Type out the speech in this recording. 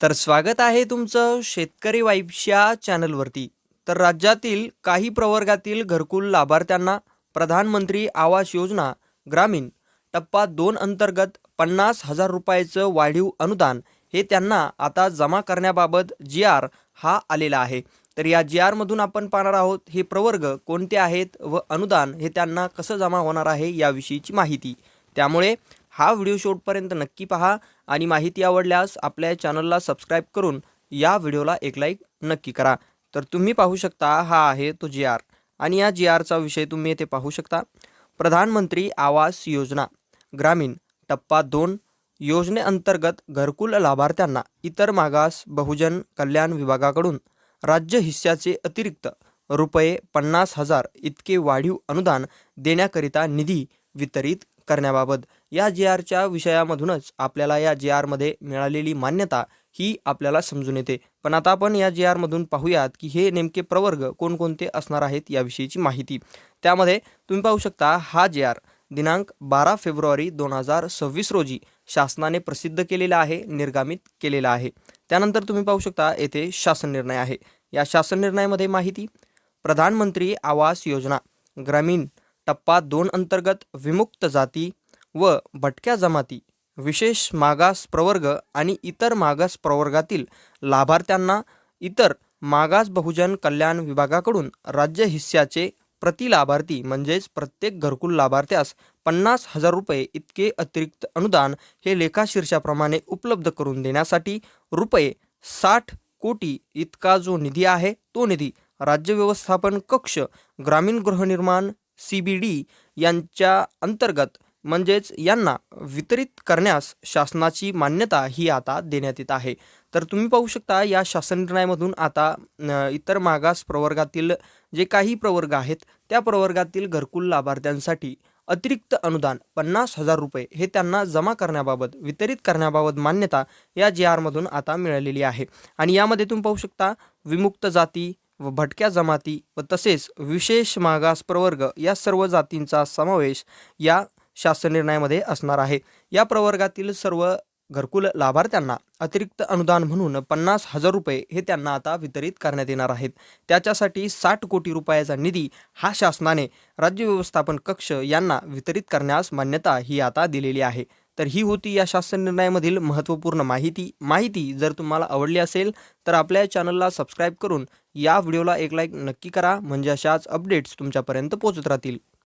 तर स्वागत आहे तुमचं शेतकरी वाईब्सच्या चॅनलवरती. तर राज्यातील काही प्रवर्गातील घरकुल लाभार्थ्यांना प्रधानमंत्री आवास योजना ग्रामीण टप्पा दोन अंतर्गत पन्नास हजार रुपयाचं वाढीव अनुदान हे त्यांना आता जमा करण्याबाबत जी आर हा आलेला आहे. तर या जी आरमधून आपण पाहणार आहोत हे प्रवर्ग कोणते आहेत व अनुदान हे त्यांना कसं जमा होणार आहे याविषयीची माहिती. त्यामुळे हा व्हिडिओ शेवटपर्यंत नक्की पहा आणि माहिती आवडल्यास आपल्या चॅनलला सबस्क्राईब करून या व्हिडिओला एक लाईक नक्की करा. तर तुम्ही पाहू शकता हा आहे तो जी आर. आणि या जी आरचा विषय तुम्ही येथे पाहू शकता. प्रधानमंत्री आवास योजना ग्रामीण टप्पा दोन योजनेअंतर्गत घरकुल लाभार्थ्यांना इतर मागास बहुजन कल्याण विभागाकडून राज्य हिस्स्याचे अतिरिक्त रुपये पन्नास हजार इतके वाढीव अनुदान देण्याकरिता निधी वितरित करण्याबाबत या जी आरच्या विषयामधूनच आपल्याला या जी आरमध्ये मिळालेली मान्यता ही आपल्याला समजून येते. पण आता आपण या जी आरमधून पाहूयात की हे नेमके प्रवर्ग कोणकोणते असणार आहेत याविषयीची माहिती. त्यामध्ये तुम्ही पाहू शकता हा जी आर दिनांक बारा फेब्रुवारी दोन हजार सव्वीस रोजी शासनाने प्रसिद्ध केलेला आहे निर्गामित केलेला आहे. त्यानंतर तुम्ही पाहू शकता येथे शासन निर्णय आहे. या शासन निर्णयामध्ये माहिती प्रधानमंत्री आवास योजना ग्रामीण टप्पा दोन अंतर्गत विमुक्त जाती व भटक्या जमाती विशेष मागास प्रवर्ग आणि इतर मागास प्रवर्गातील लाभार्थ्यांना इतर मागास बहुजन कल्याण विभागाकडून राज्य हिस्स्याचे प्रति लाभार्थी म्हणजेच प्रत्येक घरकुल लाभार्थ्यास पन्नास हजार रुपये इतके अतिरिक्त अनुदान हे लेखाशीर्षाप्रमाणे उपलब्ध करून देण्यासाठी रुपये साठ कोटी इतका जो निधी आहे तो निधी राज्य व्यवस्थापन कक्ष ग्रामीण गृहनिर्माण सी बी डी यांच्या अंतर्गत म्हणजेच यांना वितरित करण्यास शासनाची मान्यता ही आता देण्यात येत आहे. तर तुम्ही पाहू शकता या शासन निर्णयामधून आता इतर मागास प्रवर्गातील जे काही प्रवर्ग आहेत त्या प्रवर्गातील घरकुल लाभार्थ्यांसाठी अतिरिक्त अनुदान पन्नास हजार रुपये हे त्यांना जमा करण्याबाबत वितरित करण्याबाबत मान्यता या जी आरमधून आता मिळालेली आहे. आणि यामध्ये तुम्ही पाहू शकता विमुक्त जाती व भटक्या जमाती व तसेच विशेष मागास प्रवर्ग या सर्व जातींचा समावेश या शासन निर्णयामध्ये असणार आहे. या प्रवर्गातील सर्व घरकुल लाभार्थ्यांना अतिरिक्त अनुदान म्हणून पन्नास हजार रुपये हे त्यांना आता वितरित करण्यात येणार आहेत. त्याच्यासाठी साठ कोटी रुपयाचा निधी हा शासनाने राज्य व्यवस्थापन कक्ष यांना वितरित करण्यास मान्यता ही आता दिलेली आहे. तर ही होती या शासन निर्णयामधील महत्त्वपूर्ण माहिती. माहिती जर तुम्हाला आवडली असेल तर आपल्या चॅनलला सबस्क्राईब करून या व्हिडिओला एक लाईक नक्की करा. म्हणजे अशाच अपडेट्स तुमच्यापर्यंत पोहोचत राहतील.